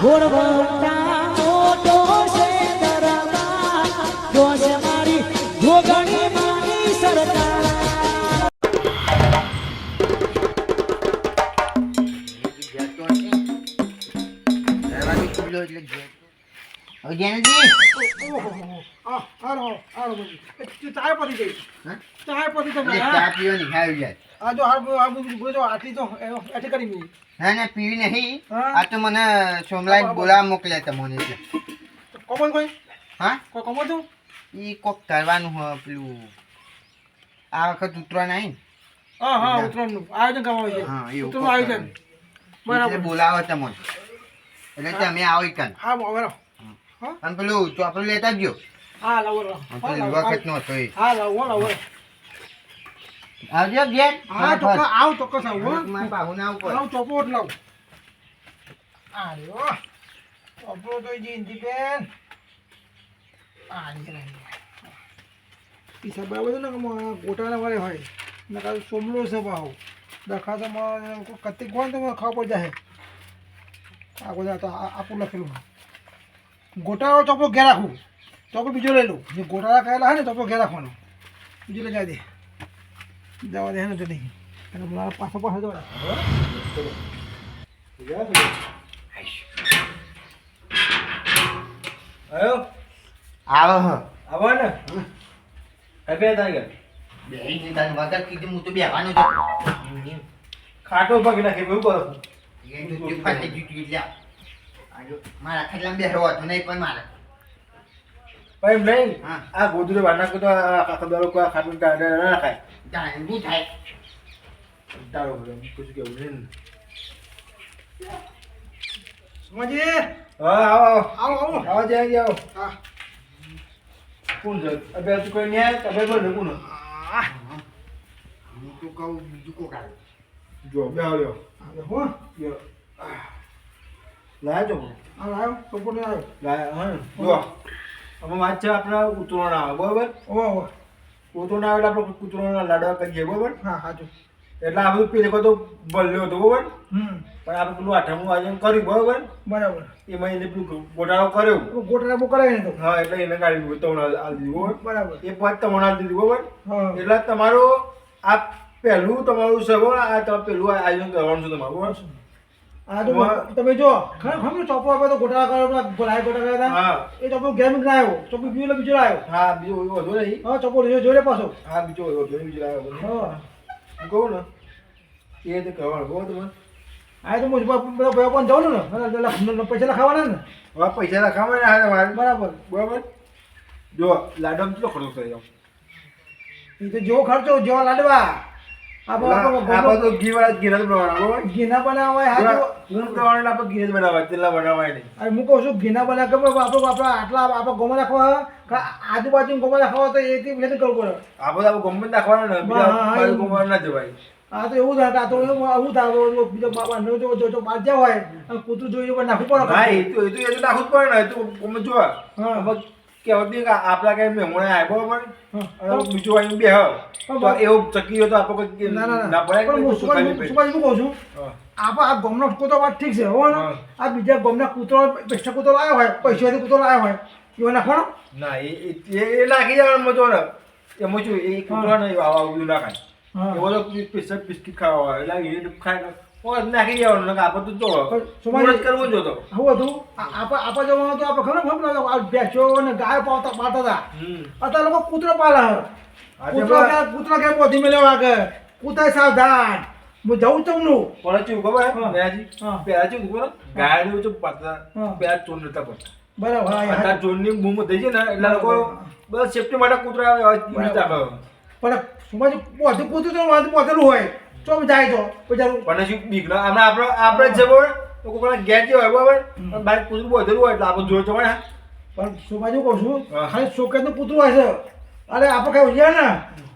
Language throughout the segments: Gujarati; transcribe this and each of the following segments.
ઘોડવટા મોટો છે દરબાર જોશ મારી જોગણી માની સરકાર ચાય પડી ગઈ. ચા પડી તો ચા પીવાની ખાવી જાય આ જો આ બોલો આટલી તો એઠી કરી મી. ના ના પીવી નહીં. આ તો મને સોમલાઈ બોલાવા મોકલ્યા તમને એટલે. કોમન કોઈ? હા? કોઈ કોમન તો ઈ કોક કરવાનું હોય પેલું આ વખત ઉતરવા નહીં હા હા ઉત્તરાયણનું. આયોજન કરવાનું છે. હા કોક આયોજન. બરાબર. બોલાવો તમને. એટલે તમે આવો ઈ કાન હા. બરાબર અને પેલું ચોપડું લેતા જ ગયો. હા લાવો લાવો. હા, લાવો. વખત નો હતો એ. હા લાવો લાવો. આવજો ઘેર હા ચોક્કસ. આવ ચોક્કસ આવ હો. મારે બાહુ ના આવું આવ ચોપોટ લાવ. આ રહ્યો ચોપડો તો જીંદી બેન. આ રહ્યો પીસા છે ને ગોટાના વાળે હોય. નકા સોમલો છે બાહુ દખા તો માં કત્તી કોણ તો ખાવા પડી જાય આ બધા તો આપું લખેલું ગોટાળો ચોપડો ઘેર રાખું ચોપડો બીજો લઈ લઉં. જે ગોટાળા કરેલા હોય ને ચોપડો ઘેર રાખવાનો. બીજો લઈ જાય દે જવા દે ને તો નહીં. અને મારા પાછો પાછો જવા. આયો? આવો હ. આવો ને. હવે તારે બેહી જ તારે વગર કીધું હું તો બેહવાનો જ ખાટો પગ નાખે એવું કરો એ તો ચૂપ પાછે જુટી લ્યા મારા ખાટલામાં બેહરો હતો નહીં પણ મારે. પણ નહીં. આ ગોદડું વાર નાખો તો આખા દાડો કોઈ ટા- ટા- ના ખાય. ઊભું થાય? તારો બધો કશું કેવું નહીં ને. સુમાજી? હા આવો આવો. આવો આવો. જાય આવો. હા. કોણ છે? અભ્યાસ કોઈ ન્યાય તમે બોલો કોણ આ, હું. તો કહું બીજું કોક આવે જો બે આવ્યો આવે હો. યો લાયા છો આ લાયો. ચોપડો લાયો લાયા હા. જો. અમે વાત છે આપણે ઉતરોણ આવે બરોબર? ઓવો ઓવો આવે એટલે આપણે ઉતરોણ લાડવા કરીએ બરોબર? હા હાજો એટલે આ બધું પેલે તો બલ્યો હતો બરોબર? પણ આપણે પેલું આઠમનું આયોજન કર્યું બરોબર? બરાબર. એમાં એને પેલું ગોટાળો કર્યો. ગોટાળો બહુ કરાય ને હા એટલે એને કાઢી દીધું તમને આલી દીધું બરાબર? એ પાંચ તમણ આલી દીધું બરોબર? એટલે તમારો આ પહેલું તમારું છે આ તમે પેલું આયોજન કરવાનું છે તમારું બરોબર? આ તો તમે જો ખબર ખબર ચોપડો આપે તો ગોટરા કરો પેલા ગોલાય ગોટા કર્યા હતા એ ચોપો ગેમ જ લાયો ચોપડો બીજો બીજો લાયો હા બીજો એવો નહીં. હા લીધો જોડે પાછો. હા બીજો નહીં બીજો આવ્યો હા. હું કહું ને એ રીતે કરવાનું બરોબર તમે આ તો મુજબ બધા ભાઈઓ પણ જવાનું ને. એટલે એટલે પૈસા લખાવાના ને. પૈસા લખાવા ને હારે બરાબર. જો કેટલો ખર્ચો જાવ એ તો જો ખર્ચો જેવા લાડવા. આ બધું ઘી વાળા ઘીરા નથી બનાવવાના ઘીના બનાવવા હા તો હું પ્રમાણે આપણે ઘી જ બનાવવા તેલા બનાવવાય નહીં. અરે હું કહું છું ઘીના બના ખબર આપણે આપણે આટલા આપણે ગોમાં નાખવા આજુબાજુ ગોમાં નાખવા તો એથી વેત કરવું પડે. આ આપણે ગમે નાખવાના ને બીજા ના જવાય. આ તો એવું થાય તો એવું થાય બીજો બાબા નો જો જો જ્યાં હોય કૂતરું જોઈને પણ નાખવું પડે. હા એ તો એ તો એ તો નાખવું જ પડે ને એ તો ગમે જો હા. કહેવત નહીં કે આપણા કઈ મહેમાન આવ્યા. બીજું બે એવું ચકી તો આપણે ના ના ના. પણ હું કહું છું. આપણે આ ગમનો કૂતરો વાત ઠીક છે હો ને આ બીજા ગમના કૂતરો પૈસા કૂતરો આવ્યો હોય પૈસાથી કૂતરો આવ્યો હોય એવો નાખવાનો? ના એ એ- લાગી નાખી મજો ને. એ શું એ કૂતરો ને આવા બધું નાખાય. એવો તો સ્પેશિયલ બિસ્કિટ ખાવા હોય લાગી એ ખાય પોત નાખી જવાનું ને આપણે તો જો કરવો હતું આપણે આપણે જવાનું તો આપણે ખબર ખબર આ ભેંસો ને ગાય પાવતા પાતા હતા. અત્યારે લોકો કૂતરો પાલે કૂતરો બસ. કે કૂતરો કે બોધી મેલ્યો આગળ કૂતરા સાવધાન. હું જઉં તમનું. પણ શું ખબર? હા. પેલા શું ખબર શું પાડતા. હા. પેલા ચોર નતા પડતા. બરાબર હા, ચોરની બૂમ થઈ છે ને એટલે લોકો બસ સેફટી માટે કૂતરા આવે. પણ સુમાજી પોતે કૂતરું તો વાંધો પોતેલું હોય. તો જાય તો બિચારું પણ શું બીક આપણે આપણે આપણે જ છે બરોબર તો કોઈ ગેર જે હોય બરોબર? બાઈક કૂતરું બધેલું હોય એટલે આપણે જોર તો ને પણ સુમાજી કહું છું. ખાલી શોકેતનું કૂતરું હોય છે. અરે આપણે કઈ ઉજ્યા ને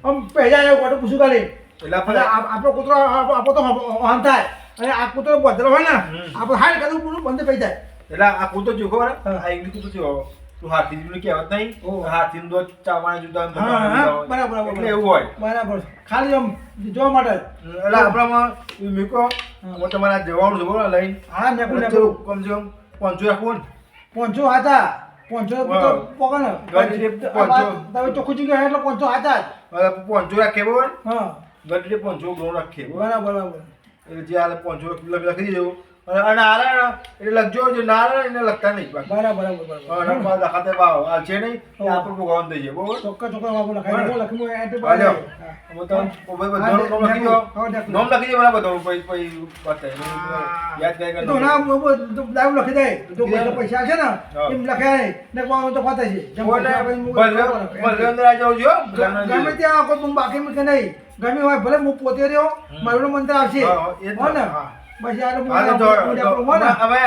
આમ પહેલા આવ્યો કોટો પૂછું ખાલી. એટલે આપણે કૂતરો આપણો તો વાહન થાય. અને આ કૂતરો બધેલો હોય ને. આપણે હાડ કદું પૂરું બંધ થઈ જાય. એટલે આ કૂતરો જોખો હા. આ ઇંગ્લિશ કૂતરો જેવો તું હાથી જેવું કહેવત નહીં. હાથી નો ચાવાના જુદા બરાબર, બરાબર. એટલે એવું હોય. બરાબર ખાલી આમ જોવા માટે. એટલે આપણામાં મૂકો હું. તમારા જવાનું જોવો બરોબર લઈને. હા મેં પણ કમ સે કમ પાંચસો રાખવું પાંચસો હતા પાંચસો તો હા. પકડ ને. ગણતરી આ વાત પાંચસો. તમે ચોખ્ખું ચૂક્યું એટલે પાંચસો હતા જ. હવે પાંચસો રાખીએ હા. ગઢડી પાંચસો ઘણું રાખીએ. બરાબર બરાબર. એટલે જે હાલ પાંચસો લખ- દેજો. અને નારાયણ એટલે લખજો જે નારાયણ એને લખતા નહીં બરાબર બરાબર લખાતે ભાવ આ છે નહીં આપણે ભગવાન જાય બરોબર? ચોક્કસ ચોક્કસ બાબુ લખાય લખી નામ દો. બરાબર બધું પછી પછી યાદ કરી તો ના દાવ લખી દે. પૈસા છે ને. એમ લખ્યા ને કોઈ તો ફાતે છે. ગમે ત્યાં કોઈ બાકી મૂકે નહીં. ગમે હોય ભલે હું પોતે રહ્યો મારું મંત્ર આવશે. હા, હો ને? હા. બસ યાર હું હા, હો હવે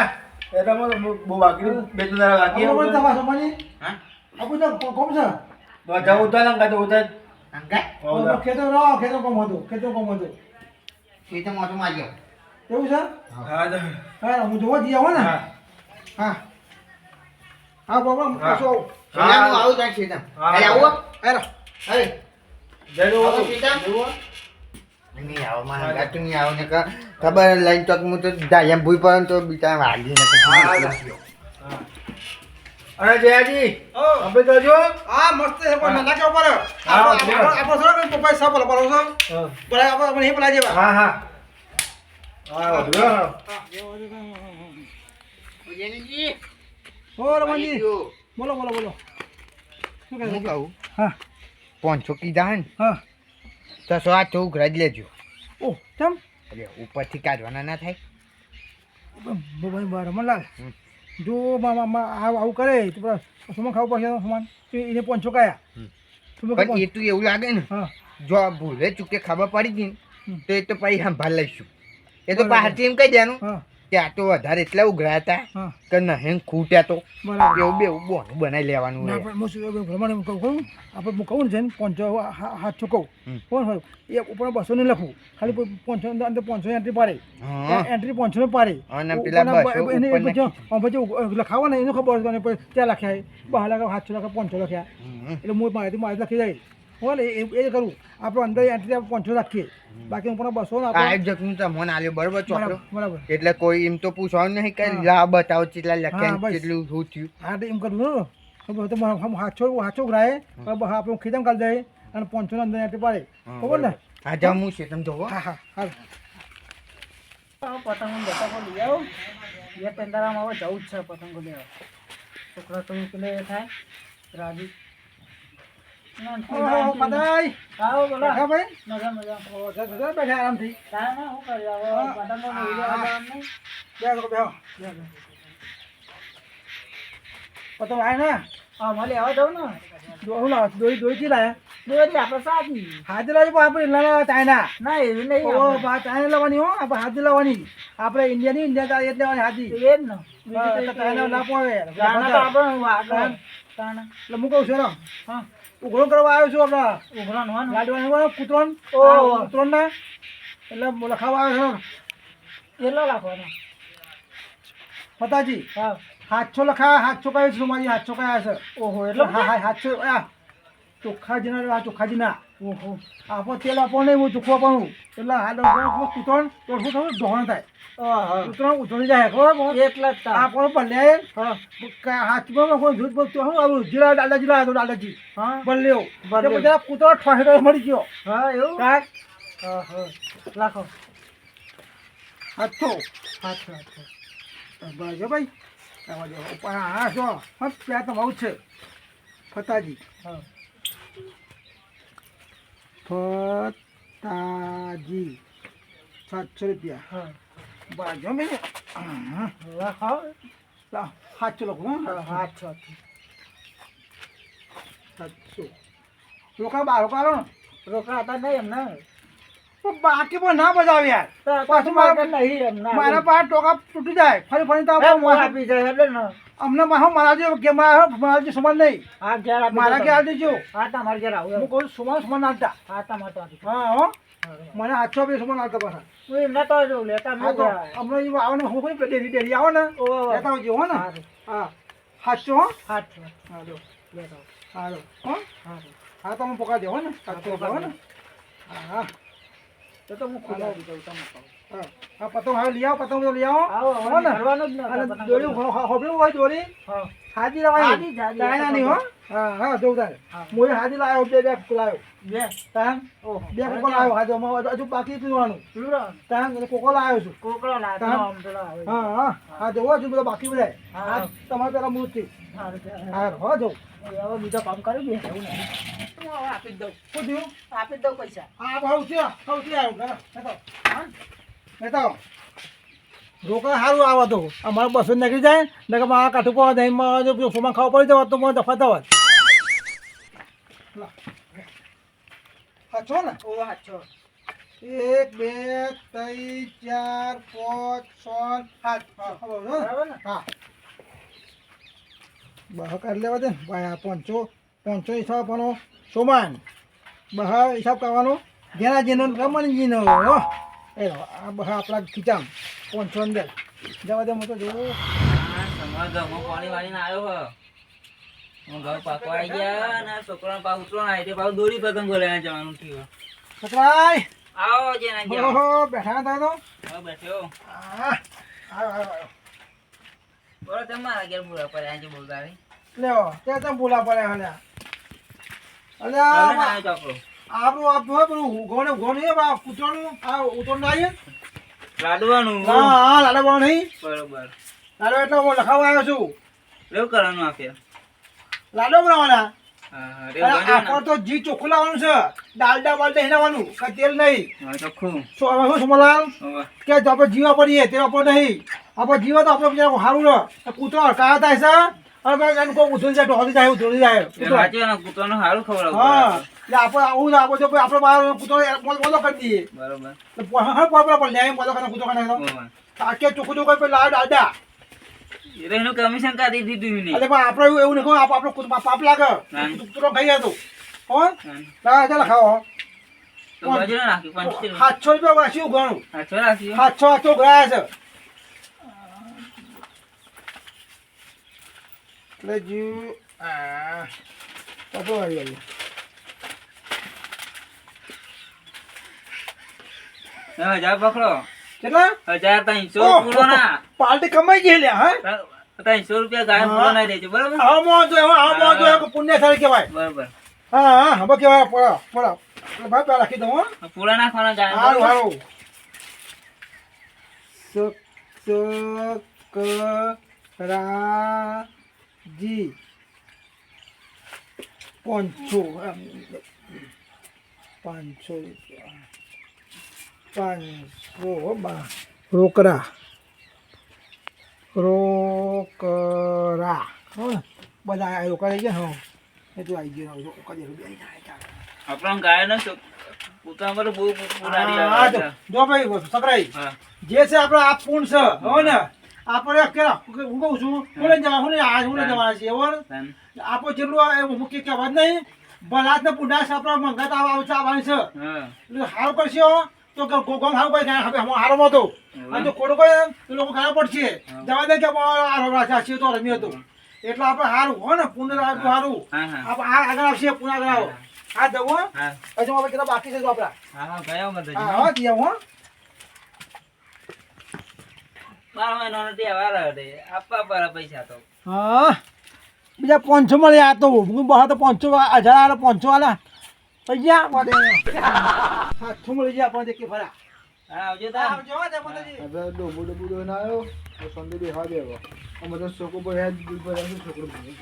એટલે મને બહુ બાકી બે ત્રણ દાડા બાકી પણ તપાસો માની હા? આપણું તો કોમ છે? તો જાવ ઉતાર લંકા તો ઉતાર. અંકા તો ખેતર રહો ખેતર કોમ હતો ખેતો કોમ હતો. એ તો મોટું માર્યો. એવું છે? હા તો. હા હું જોવા જઈ આવો ને? હા. હા. હા બાબા હા. આવું. હું. આવું જાય હા. અરે આવો. હેલો અરે. ખબર લઈને તો હું તો ડાયમ ભૂઈ પણ તો બીજા વાગી ને પછી હા. અને જયાજી ઓ. આપણે તો જો. હા મસ્ત છે પણ નાકે ઉપર. હા, આપણો થોડો પપ્પા બોલો બોલો છો? બોલે આપણે હે પેલા જેવા હા. હા બોલો બોલો બોલો. શું કહે હું કહું? હા. પાંચસો કીધા હે ને તો સો આ ચૌક રજ લેજો. ઓ કેમ? અરે ઉપરથી કાઢવાના ના થાય. રમણલાલ. જો આવું કરે તો પછી ખાવું પડશે સમાન. તો એને પાંચસો કયા. પણ એ તો એવું લાગે ને જો ભૂલે ચૂકે ખબર પડી ગઈ. તો એ તો પછી સંભાળ લઈશું. એ તો બહારથી એમ કહી દેવાનું. આ તો વધારે એટલા ઉઘરા હતા કે નહીં ખૂટ્યા તો. એવું બે બોનું બનાવી લેવાનું પ્રમાણે હું કહું કહું. આપણે હું કહું ને છે પાંચસો સાતસો કહું કોણ હોય? એ ઉપર બસો ને લખું ખાલી પાંચસો અંદર પાંચસો એન્ટ્રી પાડે. એન્ટ્રી પાંચસો ને પાડે. પછી આ પછી ઉ- લખાવો ને એનું ખબર ત્યાં લખ્યા બહાર લખ્યા સાતસો લખ્યા પાંચસો લખ્યા. એટલે હું માહિતી માહિતી લખી જાય. હો ને એ એ કરું. આપણે અંદર એન્ટ્રી આપણે પાંચસો રાખીએ. બાકી હું પણ બસો ને આ આપણે એકજકનું તમને આલ્યો બરોબર ચોકડો. બરાબર એટલે કોઈ એમ તો પૂછવાનું નહીં કે. લા બતાવો કેટલા લખ્યા. કેટલું શું થયું. હા તો એમ કરું ને તો હાથો હાથો ઉઘરાય. આપણે ખીદમ કરી દઈએ અને પાંચસો ને અંદર એન્ટ્રી પાડે. હા, ખબર ને? હા જમું છે તમે જોવો. હા હા હા પતંગો બતંગો લઈ આવો. બે પેંદારામાં હવે જવું જ છે પતંગો લેવા. છોકરા તો પેલે થાય રાજી. આરામથી તારે ના હા. પતંગો હા. લેવા. પતંગ આય ને હા લાવ દોરી દોરી થી લાયા દોરી આપણે સાચી હાથે લાવજો પણ આપણે ઇન્ડિયાના ચાઇના ના એવી નહીં ઓ બા ચાઇના લાવવાની હો આપણે હાથે લાવવાની આપણે ઇન્ડિયાની ઇન્ડિયા ચાલી લેવાની હાથી એ જ ને એટલે ચાઇના ના પોવે. એટલે હું કહું છું હા ઉઘડો કરવા આવ્યો છું આપણા. ઉઘડા નો લાડવા લાડવાની હોય ને કૂતરોન. કૂતરોન? ના એટલે લખાવા આવ્યો છું. કેટલો રાખવાનો પતાજી હા. હાથસો લખા હાથસો કયો છે? મારી હાથસો કયા છે? ઓહો એટલે હા હા હાથસો આ ચોખ્ખાજીના ચોખ્ખાજી ચોખ્ખાજીના ઓહો. આપણો તેલ આપો નહીં હું ચોખ્ખું આપવાનું એટલે હા કૂતરણ તો શું થયું? ધોરણ થાય. કૂતરણ ઉતરી જાય ખબર એટલે. આપણો ભલે. હાથમાં કોઈ જૂઠ બોલતું હું આવું જીરા દાદાજી લાવ્યો દાદાજી. તે બધા કૂતરો ઠોહેડો મળી ગયો. હા એવું? હા હા રાખો હાથસો હાથ હાથ. બાજો ભાઈ. હા. જો હા ત્યાં તો છે. ફતાજી. હા. ફતાજી સાતસો રૂપિયા. હા. બાજો મેં સાતસો લખું હાથ સાતસો. રોકા બાર રોકા ને. રોકડા હતા નહીં એમને. બાકી પણ ના બજાવે યાર. પાછું મારા- નહીં એમના. મારા પાસે ટોકા તૂટી જાય. ફરી ફરી તો આપી જાય એટલે ને. અમને માહો મારા કે મારા મારા જે સમાન નહીં. હા ઘેર મારા કે આ દેજો. હા તમારે ઘેર આવું હું. કહું સમાન સમાન હાલતા હા તા માતા. હા હો. મને હાથસો બે સમાન હાલતા પાછા. હું એમને તો જો લેતા મેં તો અમને એ આવે ને હું કોઈ ડેરી ડેરી આવો ને. લેતા આવજો હો ને. હા સાતસો હો. હા. જો. લેતા હા. જો હો. હા તમે પોકા દેવો ને. સાતસો હો ને. હા તો તો હું આપી દઉં તમે હા. પતંગ હવે લઈ આવો પતંગ બધો લઈ આવો. આવો ને? જ અને દોરી. હોભળ્યું હોય દોરી હા. હાજી લાવાય હાજી, હાજી, ચાઇના ની હો. હા હા જોઉં તારે. હા. હાજી લાવ્યો બે બે લાવ્યો બે. તાન ઓહો. બે કોકો લાવ્યો હાજો અમારે હજુ બાકી પીવાનું પીવડો. તાન કોકો લાવ્યો છું. કોકો લાગતો હા. આમ પેલો આવે. હા હા. હા જોવો હજુ બધા બાકી બધા હા. હા તમારે પેલા મૂર્તિ હા હો જો હવે બીજા કામ કરી બે એવું નહીં. આપી દઉં. શું થયું? આપી દઉં પૈસા. હા છે બહુ છે આવ્યું ઘરે બેઠો તો રોકડા સારું આવે તો. અમારે બસો નીકળી જાય ને કે મારા કાઠું પર દહીંમાં જો સોમાં ખાવા પડી જવા તો મને દફા થવા સાચો છો ને? ઓ સાચો એક બે ત્રણ ચાર પાંચ છ સાત ને? બરાબર ને? હા. બહાર કાઢી લેવા દે ભાઈ આ પાંચસો પાંચસો હિસાબ આપવાનો સોમાન. બહાર હિસાબ કરવાનો. જેના જેનો રમણજીનો હો. એ આ બહાર આપણા ખીચામ પાંચસો અંદર. જવા દે તો જોઉં. પાણી વાળીને આવ્યો હું ઘર પાકવા આવી ગયા ને છોકરાનો પાક ઉતરણ આવી પાછું દોરી પતંગો લેવા જવાનું થયું છોકરાય! આવો જે ઓહો બેઠા હતા તો? હા બેઠ્યો હા આવ્યો બોલો તમારા ઘેર પૂરા પડે આજે બોલતા લ્યો તે તમે બોલા પડે હલ્યા અલ્યા આપણું આપણું હોય પેલું ઉગોને ઉગોને આ કૂતરાનું આ ઉતરનું આવીએ. લાડવાનું. હા હા લાડો બહુ નહીં. બરોબર. લાડો એટલે હું લખાવા આવ્યો છું. એવું કરવાનું આપે લાડો બનાવવાના? રેવું આપણે તો ઘી ચોખ્ખું લાવવાનું છે. ડાલડા બાલડા હિનાવાનું કઈ તેલ નહીં. ને ચોખ્ખું. શું સમલાલ કે આપણે જીવા પડીએ તે આપણે નહીં. આપણે જીવા તો આપણે બીજા સારું રહે કૂતરો હડકાયા થાય છે. અને કોઈ ઉધળી જાય ઢોળી જાય ઉધળી જાય. એ કૂતરો. સાચું ને કૂતરાનું સારું ખવડાવવું હા. પડે. એટલે આવું ના આપણે જો કોઈ આપણે બહાર મોલો કરી દઈએ. બરોબર. હા પોહા પર ન્યાય મોલો કરીને કૂતરો ખાને બરોબર. આકે ચોખ્ખું ચોખ્ખું પેલા લાડ ડાલડા એ તો એનું કમિશન કાઢી દીધું નહીં એટલે પણ આપણે એવું નહીં કહો આપણે પાપ લાગે. કૂતરો ખાઈ જતો હો? હા. હા ચાલો ખાઓ. સાતસો રૂપિયા વાંચ્યું ઘણું. સાતસો સાતસો ગયા છે. એટલે જીવ. આ કપડો આવી ગયો હજાર પકડો. કેટલા? હજાર ત્રણસો. પૂરો ના પાર્ટી કમાઈ ગઈ લ્યા હા? ત્રણસો રૂપિયા ગાય. પૂરો ના દેજો બરોબર? હા મોજો હા મોજો જોયો પુણ્ય થાય કહેવાય. બરોબર. હા હા હવે કહેવાય પડો પડો ભાઈ પેલા રાખી દઉં હો. પૂરા નાખવાના ગાય હારું? હારું. સ ક રાજી પાંચસો. પાંચસો. રૂપિયા રોકડા રોકરા. બધા આવ્યો કરે છે હા. એ તો આવી ગયો જાય આપણો ગાય. ન પૂતળા બહુ પુરારી જો ભાઈ સકરાઈ જે છે આપણે આ પૂર્ણ છે. હવે ને? આપણે કેરા હું કહું છું હું. જવા હું લઈને આ હું જવાના છીએ બરાબર તાન. જેટલું આ એવું મૂકી કહેવા જ નહીં. ભલાત ને પુંડાસ આપણે મંગાત આવવાની છે. એટલે સારું કરશે તો કે ગો- ગોમ હવે હું હારો હતો. અને જો ખોટું કરે તો લોકો ગાળા પડશે. જવા દે કે આ રમવા છે તો રમી હતું. એટલે આપણે હારું હો ને પુનર સારું હા હા. આપણે આ આગળ આવશે પુનઃ આગળ આવો આ જવું હા. હજુ આપણે કેટલા બાકી છે તો આપણા. હા ગયા હા હો બીજા પાંચસો મળ્યા આ તો હું બહાર તો પાંચસો હજાર પાંચસો આલે પૈસા સાતસો મળી ગયા આપણે કે ફરા. હા આવજો તાન. હવે ડોબો ડોબો દોઈને આવ્યો તો સંદે બેહવા. દેવો અમે તો છોકરો પર હેડ દૂધ પર આવ્યો છોકરો ભૂલે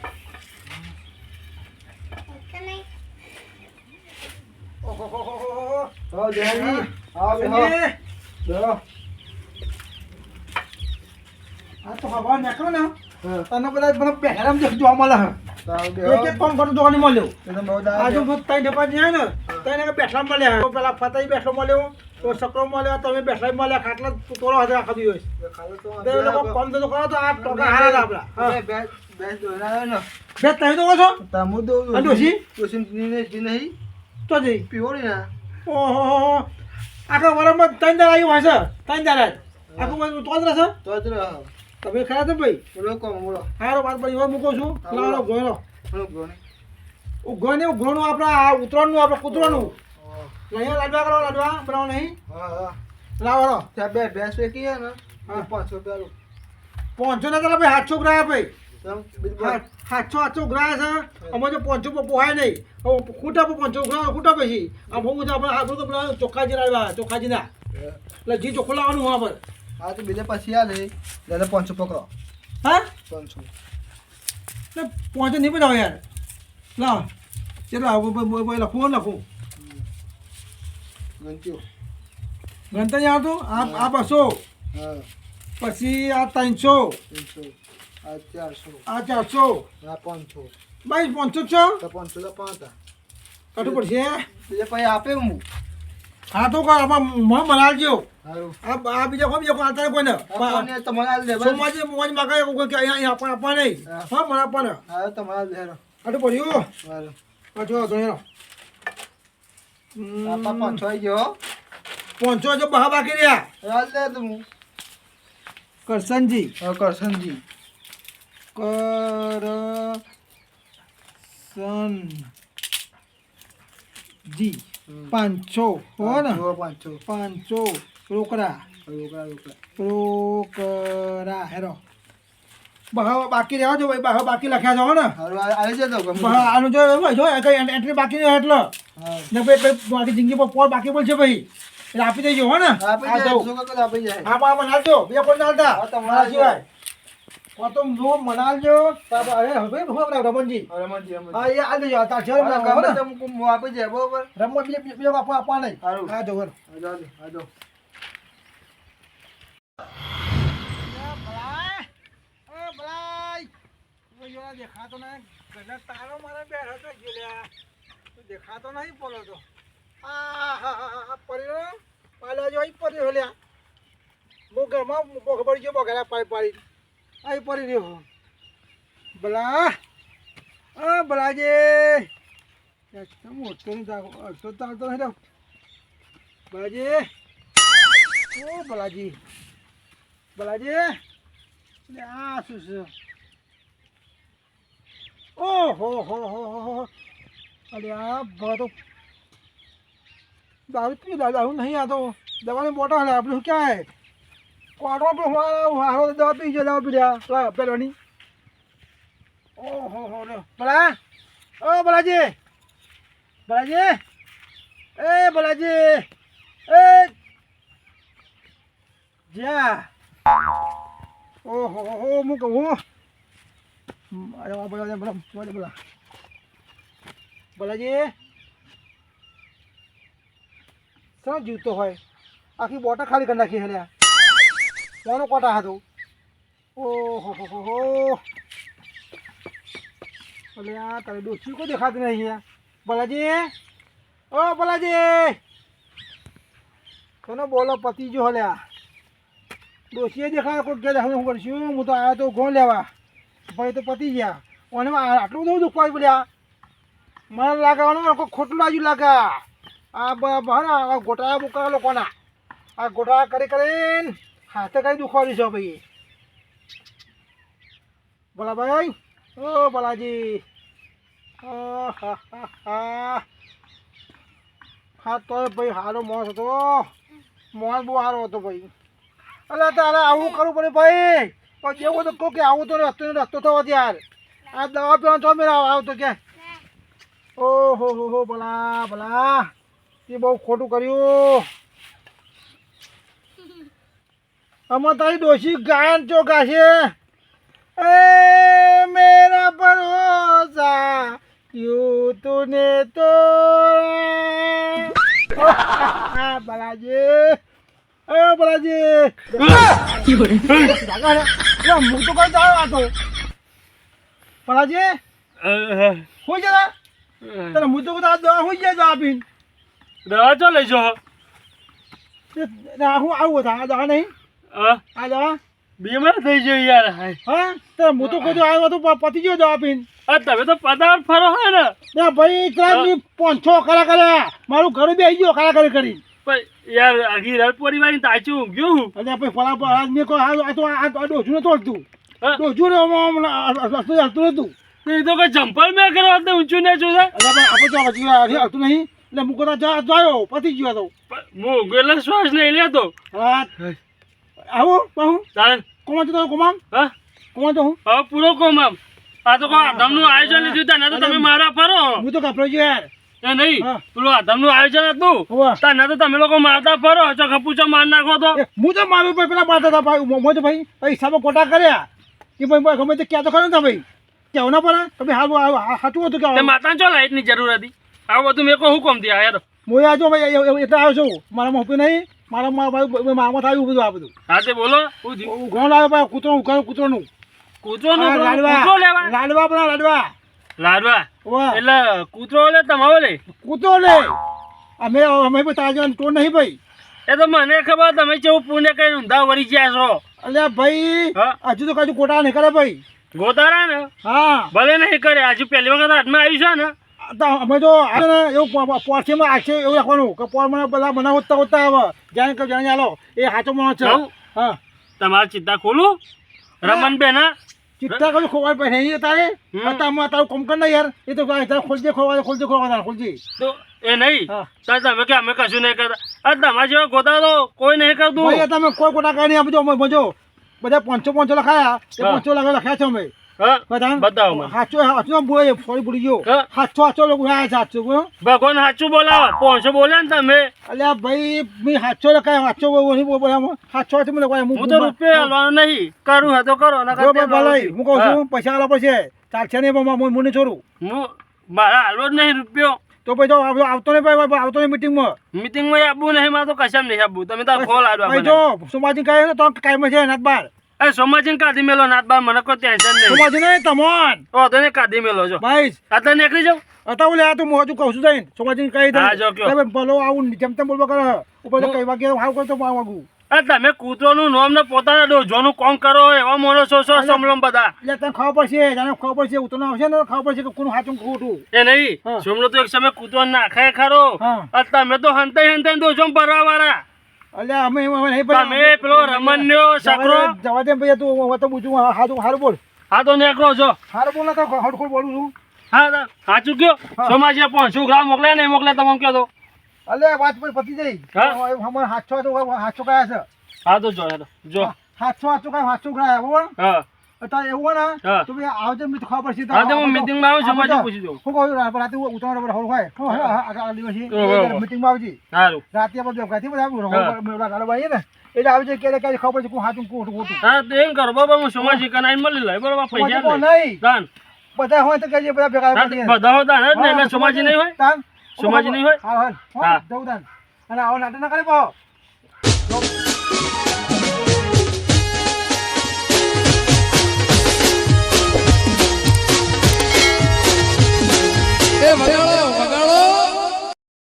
હા જયજી હા બેહો. બેહો. આ તો હવા નીકળો ને. તને બધા પહેરામ જોવા મળે હે. એક એક ફોન કરતો જોવા નહીં મળ્યો આજુ તઈ ડબ્બા જાય ને તઈ બેઠા મળ્યા. પેલા ફતાઈ બેઠો મળ્યો તો સકરો મળ્યો તમે બેઠા મળ્યા. ખાટલા તોરો હતા આખો દિવસ ખાલો તો કરો તો આ ટોકા હારા હા. બે તમે તો છો? તામુ દો પીને જી નહીં. તો જઈ. પીવો ના. ઓહો આખા વરામાં ત્રણ દાડા આવ્યું હશે ત્રણ દાડા આખું તો જ રહેશે? તો જ રહો. તમે ખાયા છો ભાઈ? બોલો કોમ બોલો. હારો વાત પછી હવે મૂકો છું? બોલો. ગોણી ઉઘોને ઉઘોનું આપણે આ ઉતરાણનું આપણે કૂતરાનું. અહીંયા લાડવા કરો લાડવા. બનાવો નહીં. લાવો ત્યાં બે ભેંસ વેકી ને પાંચસો રૂપિયા. પાંચસો ના ચાલે ભાઈ સાતસો ગ્રાહ ભાઈ. સાતસો સાતસો ગ્રાહ છે. અમે તો પાંચસો પોહાય નહીં. ખૂટા પર પાંચસો ગ્રાહ ખૂટા પછી. આ બહુ બધા આપણે આપણે તો ચોખ્ખાજી લાવ્યા ચોખ્ખાજી ના એટલે જી ચોખ્ખું લાવવાનું હા પર હા તો બીજે પછી આ લે દાદા પાંચસો પકડો. હા? પાંચસો એટલે પાંચસો નહીં બનાવો યાર. લાવ કેટલા લખું લખું. ગણત્યો ગણતરી. યાર તો આ આ બસો. હા. પછી આ ત્રણસો. ત્રણસો. આ ચારસો. આ ચારસો. આ પાંચસો. બાવીસ પાંચસો છો? પાંચસો પાંચ. હતા. કાઢું પડશે. બીજે પછી આપે હું. હા તો કર આમાં બનાવજો સારું. આ બીજા કોઈ બીજા કોઈ આલતા કોઈને? તમારે આ લે બસ. સોમાજે મોજ માગે કોઈ કે અહીંયા આપવા આપવા નહીં. હા. મને આપવાના હા તમારે આ લે હેરો. કાઢું પડ્યું? સારું. પાછો આપા પાંચસો આવી ગયો પાંચસો જો બહા બાકી રહ્યા. હાલ દે તું કરસનજી કર કરશનજી. કરસનજી પાંચસો હો ને? પાંચસો, પાંચસો. રોકડા. રોકડા રોકડા. રોકડા હેરો. બહા બાકી રહેવા જો ભાઈ બહા બાકી લખ્યા છો ને? આવી જતો આનું જો જો એન્ટ્રી બાકી નહીં એટલે. ને ભાઈ ભાઈ બાકી જિંદગી પર પોર બાકી પડશે ભાઈ. એટલે આપી દેજો હો ને? આપી જાય હા બા મનાલજો બીજા કોઈ ના તમારા મારા સિવાય. તો નો મનાલજો અરે હવે રમણજી. રમણજી. હા એ આ દેજો તાર હા, તેમ હું આપી બરોબર રમણ બીજા બીજા આપવા આપવા નહીં. હા જો વર આ જાઓ લે, આ દેખાતો નહીં તારો મારે બેઠો તો ગયેલા દેખાતો નહીં બોલો તો આ હા હા હા પડી પાલા જો પડી લ્યા. બહુ ઘરમાં બહુ ખબર ગયો બગાડા પાડી પાડી અહીં પડી રહ્યો બલા અ બલાજે મોટો દાખો અડધો ચાલતો નહીં બલાજી ઓ બલાજી લે આ શું છે? ઓહો હો હો હો હો અરે આ બધો દારૂ પી દારૂ નહીં આ તો દવાની બોટલ આપણે શું ક્યાં પર હું હારો દવા પી ગયો દવા પી રહ્યા. પેલા પેલાની. ઓહો, હો લે બલા ઓ બલાજી બલાજી એ બલાજી એ. જા ઓહો, હો હો કહું અરે બોલા બોલા બોલા બોલા બોલાજી શું જીવતો હોય? આખી બોટલ ખાલી કરી નાખી હેલ્યા કોનો કોટા હતો? ઓહો, હો હો અલે આ તારે ડોસી કોઈ દેખાતી નહીં અહીંયા. બોલાજી. ઓ, બોલાજી. કોનો બોલો પતિ જો હલ્યા ડોસીએ દેખાય કોઈ કે હવે હું કરશું? હું તો આવ્યો તો ગો લેવા. ભાઈ તો પતી ગયા. અને આ- આટલું બધું દુખવાય બોલ્યા મને લાગવાનું કોઈ ખોટું લાગ્યું લાગે. આ બહાર આ ગોટા બોકરા લોકોના. આ ગોટા કરી કરીને હાથે કઈ દુખવાની છો ભાઈ? બોલા ભાઈ ઓ બોલાજી હા હા હા હા. હા, તો ભાઈ સારો મોસ હતો. મોસ બહુ સારો હતો ભાઈ. અલે તારે આવું કરવું પડે ભાઈ. જેવું તો કહું કે આવું તો રસ્તો રસ્તો થવો યાર આ દવા પીવાનું તો મેં આવતો કે ઓહો, હો હો, ભલા ભલા. એ બહુ ખોટું કર્યું. આમાં તારી ડોશી ગાયન ચોખા છે એ મેરા ભરોસા યુ તુને તો બલાજી એ બલાજી હું તો કઈ જાવ આ તો. બલાજી હોઈ જા તને હું તો કઈ દવા હોઈ જાય દવા પીને. દવા ચો લઈશો ના હું આવું હતા દવા નહીં. આ દવા બીમાર થઈ ગયો યાર. હા તો હું તો આવ્યો તો પતી ગયો દવા પીને. આ તમે તો પદાર્થ ફરો હોય ને. ના ભાઈ ત્રણ પાંચસો ખરા કર્યા મારું ઘર બે ગયો ખરા કરી કરી. યાર આખી રાત પરિવારની તાચું ઊંઘ્યું હું. અને પછી ફરા પર આજ મેં કહો આ તો આ આ ડોજું નતું હલતું. ડોજું ને રસ્તો હલતું નતું. એ તો કોઈ ચંપલ મેં કર્યો તો ઊંચું ને છું. એટલે આપણે તો હજી નહીં. એટલે મૂકો તો જોયો પતી ગયો તો હું ગયેલો શ્વાસ નહીં લેતો. હા. આવું બહુ. તાન. કોમાં જતો કોમામ હા? કોમાં તો હું? હવે પૂરો કોમ આમ આ તો કોઈ આધમનું આયોજન લીધું તા ના તો તમે મારા ફરો હું. તો કપડો જો યાર. એ નહીં. પેલું આધમનું આયોજન હતું. તા ના તો તમે લોકો મારતા ફરો છો ખપુચો માર નાખો તો. હું તો મારું ભાઈ પેલા મારતા હતા ભાઈ મો- તો ભાઈ હિસાબે કોટા કર્યા. કે ભાઈ ભાઈ ગમે તે ક્યાં તો ખરો ને ભાઈ કેવું ના પડે. તમે હાલ સાચું હતું કે માતા ચો લાઈટની જરૂર હતી? આવું બધું મેં કહું કોમથી યાર હું આજો ભાઈ એટલે આવ્યો છું. મારા મોપી નહીં. મારા મારામાં આવ્યું બધું આ બધું. હા તે બોલો. ઘણો લાવે પણ કૂતરો ઉઘાડો કૂતરોનું. કૂતરો નું હા, કૂતરો લેવા? લાડવા પણ લાડવા. લાડવા? એટલે કૂતરો લે તમારો લે. કૂતરો લે અમે અમે પણ તાજો તો નહીં ભાઈ. એ તો મને ખબર તમે કેવું પુણે કઈ ઊંધા વળી ગયા છો. અલ્યા ભાઈ હજુ તો કજુ ગોટા નહીં કરે ભાઈ. ગોતારા ને? હા. ભલે નહીં કરે હજુ પહેલી વખત હાથમાં આવ્યું છે ને. અમે તો એવું પોરસીમાં આખે એવું રાખવાનું. કે પોર મને બધા બનાવ હોતા હોતા આવે જાણે કે જાણે ચાલો એ સાચો માણસ છે. હા. તમારે ચિંતા ખોલું? રમન બેન હા? ચિત્તા કરું ખોવાય પછી નહીં તારે હમ. તારું કોમ કર ને યાર. એ તો તારે ખોલજે ખોવા ખોલજે ખોવા તારે ખોલજે. તો એ નહીં. તારે તમે કે અમે કશું નહીં કરતા. અરે તમારા જેવા ગોતા કોઈ નહીં કરતું. તમે કોઈ કોટા નહીં. આપજો અમે મજો બધા પાંચસો પાંચસો લખાયા. એ. પાંચસો લખા લખ્યા છે અમે. બતાવો. સાચો સાચો બોલે સોરી ભૂલી ગયો. સાચો સાચો લોકો હા સાચો બોલો. ભગવાન સાચું બોલાવો. પાંચસો બોલે ને તમે. અલ્યા ભાઈ મેં સાચો લખાયા સાચો નહીં બોલ્યા સાચો મને લખાયા હું તો રૂપિયા હાલવાનો નહીં. કરું હા તો કરો તે ભલાઈ, હું કહું છું પૈસા આલો પડશે ચાલશે નહીં હું મને છોડું. હું મારા હાલવો જ નહીં રૂપિયો. તો ભાઈ જો આવતો નહીં ભાઈ આવતો નહીં મીટિંગમાં મીટિંગમાં આવવું નહીં મારે તો કશામ નહીં આવવું તમે તો ભાઈ મને. જો સોમાજી કહે તો કાયમ છે બાર. એ સોમાજીને કાઢી મેલો નાથ બાર મને કોઈ ટેન્શન નહીં. સોમાજી નહીં તમોન ઓ તને કાઢી મેલો છો ભાઈ અત્યારે નીકળી જાવ અત્યારે લે તું મોજુ કહું છું જઈને. સોમાજી કહી દે હા, જો કે ભલો આવું જેમ તેમ બોલવા કરે. ઉપર તો હું- કઈ વાગે હાવ કરતો હું વાગું આ તમે કૂતરોનું નોમ ને પોતાના ડોઝોનું કોમ કરો એવા મોનો છો છો સમલમ બધા. એટલે તને ખબર પડશે જાણે ખબર પડશે ઉતરનો આવશે ને ખબર પડશે કે કોનું સાચું ખોટું. એ નહીં હા. સોમલો તો એક સમય કૂતરો નાખે ખરો. હા. આ તમે તો હંતે હંતાઈ ડોઝો ભરવા વાળા અલ્યા અમે નહીં ભાઈ તમે પેલો સકરો જવા દે- ભાઈ તું હું તો પૂછું હારું હારું બોલ. હા તો નીકળો છો. હારું બોલ ને તો હડખોડ બોલું છું. હા સાચું કયો? હા. સોમાજી પાંચસો ગ્રામ મોકલે નહીં મોકલે તમે કહો તો. અલે વાત પર પતી જઈ હા? અમારે હાથસો તો હાથસો કયા છે. હા તો જો. જો. હાથસો હાથસો કયા હાથસો બરોબર હા. અત્યારે એવું ને. તો ભાઈ આવજે ખબર પડશે. હા, તો હું meeting માં આવું છું, પાછું પૂછી દઉં. શું કહું રાતે ઉતાવળ હળ હોય દિવસે આવજે. સારું. આપણે બધા મેળા ગાળો આવીએ ને એટલે આવજે ક્યારે ખબર પડશે કોણ હાચું કોણ ખોટું. હા તો એમ કરો બાબા હું સમાજ કનાઈ મળી લઈ બરોબર પૈસા નહીં? બધા હોય તો કહેજે બધા ભેગા. બધા એટલે હા, નહીં હોય? સોમાજી નહીં હોય? હા. હા જવું તાન. અને આવો નાટક ના કરે પાહો. એ મર્યાળો